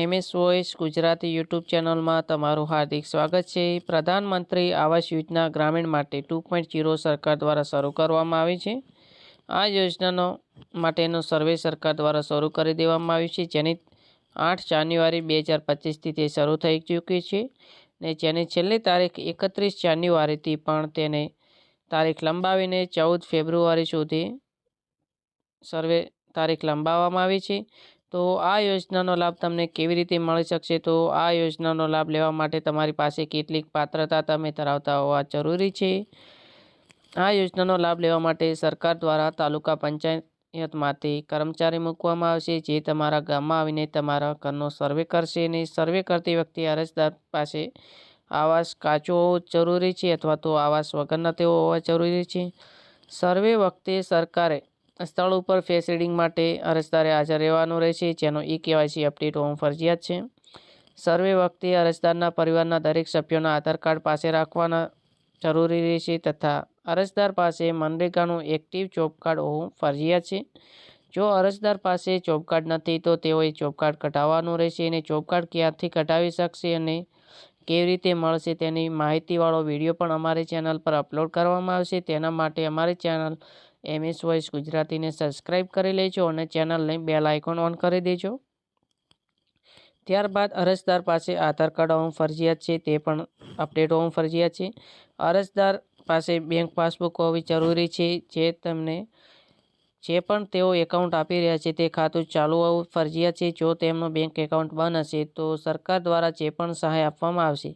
MS voice Gujarati YouTube ચેનલમાં તમારું હાર્દિક સ્વાગત છે. પ્રધાનમંત્રી આવાસ યોજના ગ્રામીણ માટે ટુ પોઈન્ટ જીરો સરકાર દ્વારા શરૂ કરવામાં આવી છે. આ યોજનાનો માટેનો સર્વે સરકાર દ્વારા શરૂ કરી દેવામાં આવ્યું છે. જેની આઠ જાન્યુઆરી બે હજાર પચીસથી તે શરૂ થઈ ચૂકી છે ને જેની છેલ્લી તારીખ એકત્રીસ જાન્યુઆરીથી પણ તેને તારીખ લંબાવીને ચૌદ ફેબ્રુઆરી સુધી સર્વે તારીખ લંબાવવામાં આવી છે. તો આ યોજનાનો લાભ તમને કેવી રીતે મળી શકશે? તો આ યોજનાનો લાભ લેવા માટે તમારી પાસે કેટલીક પાત્રતા તમે ધરાવતા હોવા જરૂરી છે. આ યોજનાનો લાભ લેવા માટે સરકાર દ્વારા તાલુકા પંચાયતમાંથી કર્મચારી મૂકવામાં આવશે, જે તમારા ગામમાં આવીને તમારા ઘરનો સર્વે કરશે અને સર્વે કરતી વખતે અરજદાર પાસે આવાસ કાચો હોવો જરૂરી છે અથવા તો આવાસ વગરના તેઓ હોવા જરૂરી છે. સર્વે વખતે સરકારે સ્થળ ઉપર ફેસ રીડિંગ માટે અરજદારે હાજર રહેવાનું રહેશે, જેનો ઈ કેવાયસી અપડેટ હોવું ફરજિયાત છે. સર્વે વખતે અરજદારના પરિવારના દરેક સભ્યોના આધાર કાર્ડ પાસે રાખવાના જરૂરી રહેશે તથા અરજદાર પાસે મનરેગાનું એક્ટિવ જોબ કાર્ડ હોવું ફરજિયાત છે. જો અરજદાર પાસે જોબ કાર્ડ નથી, તો તેઓએ જોબ કાર્ડ કઢાવવાનું રહેશે અને જોબ કાર્ડ ક્યાંથી કઢાવી શકશે અને કેવી રીતે મળશે તેની માહિતીવાળો વીડિયો પણ અમારી ચેનલ પર અપલોડ કરવામાં આવશે. તેના માટે અમારી ચેનલ એમએસ વોઇસ ગુજરાતીને સબસ્ક્રાઈબ કરી લેજો અને ચેનલને બેલ આઇકોન ઓન કરી દેજો. ત્યારબાદ અરજદાર પાસે આધાર કાર્ડ હોવું ફરજિયાત છે, તે પણ અપડેટ હોવું ફરજિયાત છે. અરજદાર પાસે બેંક પાસબુક હોવી જરૂરી છે, જે તમને, જે પણ તેઓ એકાઉન્ટ આપી રહ્યા છે, તે ખાતું ચાલુ હોવું ફરજિયાત છે. જો તેમનું બેંક એકાઉન્ટ બંધ હશે, તો સરકાર દ્વારા જે પણ સહાય આપવામાં આવશે,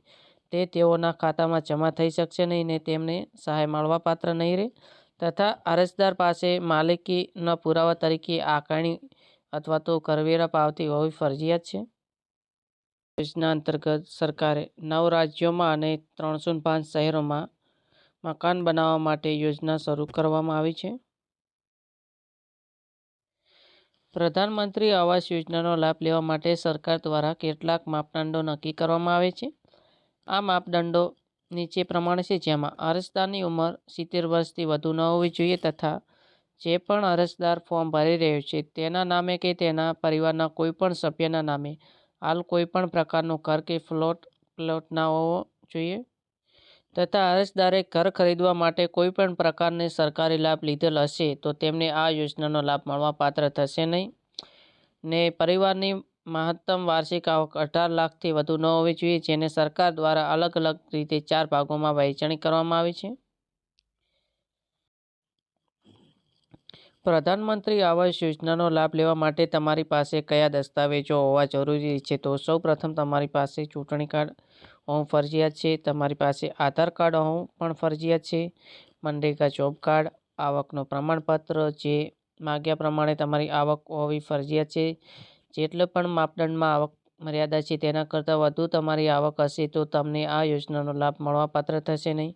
તે તેઓના ખાતામાં જમા થઈ શકશે નહીં ને તેમને સહાય મળવાપાત્ર નહીં રહે. તથા અરજદાર પાસે માલિકીના પુરાવા તરીકે આકારણી અથવા તો કરવેરા પાવતી હોવી ફરજિયાત છે. યોજના અંતર્ગત સરકારે નવ રાજ્યોમાં અને ત્રણસો પાંચ શહેરોમાં મકાન બનાવવા માટે યોજના શરૂ કરવામાં આવી છે. પ્રધાનમંત્રી આવાસ યોજનાનો લાભ લેવા માટે સરકાર દ્વારા કેટલાક માપદંડો નક્કી કરવામાં આવે છે. આ માપદંડો નીચે પ્રમાણે છે, જેમાં અરજદારની ઉંમર સિત્તેર વર્ષથી વધુ ન હોવી જોઈએ તથા જે પણ અરજદાર ફોર્મ ભરી રહ્યો છે, તેના નામે કે તેના પરિવારના કોઈપણ સભ્યના નામે હાલ કોઈપણ પ્રકારનું ઘર કે ફ્લોટ, પ્લોટ ના હોવો જોઈએ. તથા અરજદારે ઘર ખરીદવા માટે કોઈપણ પ્રકારને સરકારી લાભ લીધેલ હશે તો તેમને આ યોજનાનો લાભ મળવા પાત્ર થશે નહીં. ને પરિવારની મહત્તમ વાર્ષિક આવક અઢાર લાખથી વધુ ન હોવી જોઈએ, જેને સરકાર દ્વારા અલગ અલગ રીતે ચાર ભાગોમાં વહેંચણી કરવામાં આવી છે. પ્રધાનમંત્રી આવાસ યોજનાનો લાભ લેવા માટે તમારી પાસે કયા દસ્તાવેજો હોવા જરૂરી છે? તો સૌ તમારી પાસે ચૂંટણી કાર્ડ હોવું ફરજિયાત છે. તમારી પાસે આધાર કાર્ડ હોવું પણ ફરજિયાત છે. મનરેગા જોબ કાર્ડ, આવકનું પ્રમાણપત્ર જે માગ્યા પ્રમાણે તમારી આવક હોવી ફરજિયાત છે. જેટલો પણ માપદંડમાં આવક મર્યાદા છે તેના કરતાં વધુ તમારી આવક હશે તો તમને આ યોજનાનો લાભ મળવાપાત્ર થશે નહીં.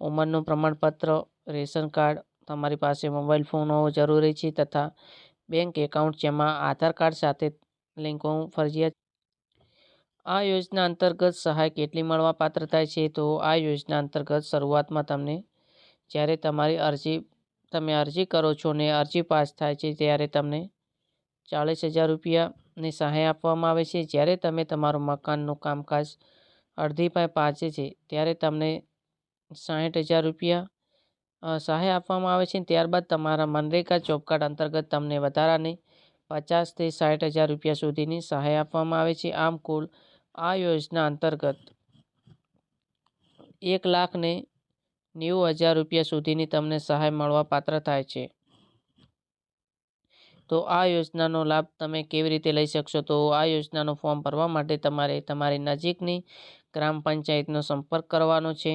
ઉંમરનું પ્રમાણપત્ર, રેશન કાર્ડ, તમારી પાસે મોબાઈલ ફોન હોવો જરૂરી છે તથા બેંક એકાઉન્ટ જેમાં આધાર કાર્ડ સાથે લિંક હોવું ફરજિયાત આ યોજના અંતર્ગત સહાય કેટલી મળવાપાત્ર થાય છે તો આ યોજના અંતર્ગત શરૂઆતમાં તમને જ્યારે તમારી અરજી, તમે અરજી કરો છો ને અરજી પાસ થાય છે ત્યારે તમને ચાલીસ હજાર રૂપિયાની સહાય આપવામાં આવે છે. જ્યારે તમે તમારું મકાનનું કામકાજ અડધી પાય પાચે છે, ત્યારે તમને સાઠ હજાર રૂપિયા સહાય આપવામાં આવે છે. ત્યારબાદ તમારા મનરેગા જોબ અંતર્ગત તમને વધારાની પચાસથી સાઠ હજાર રૂપિયા સુધીની સહાય આપવામાં આવે છે. આમ કુલ આ યોજના અંતર્ગત એક લાખને નેવું હજાર રૂપિયા સુધીની તમને સહાય મળવા પાત્ર થાય છે. તો આ યોજનાનો લાભ તમે કેવી રીતે લઈ શકશો? તો આ યોજનાનું ફોર્મ ભરવા માટે તમારે તમારી નજીકની ગ્રામ પંચાયતનો સંપર્ક કરવાનો છે.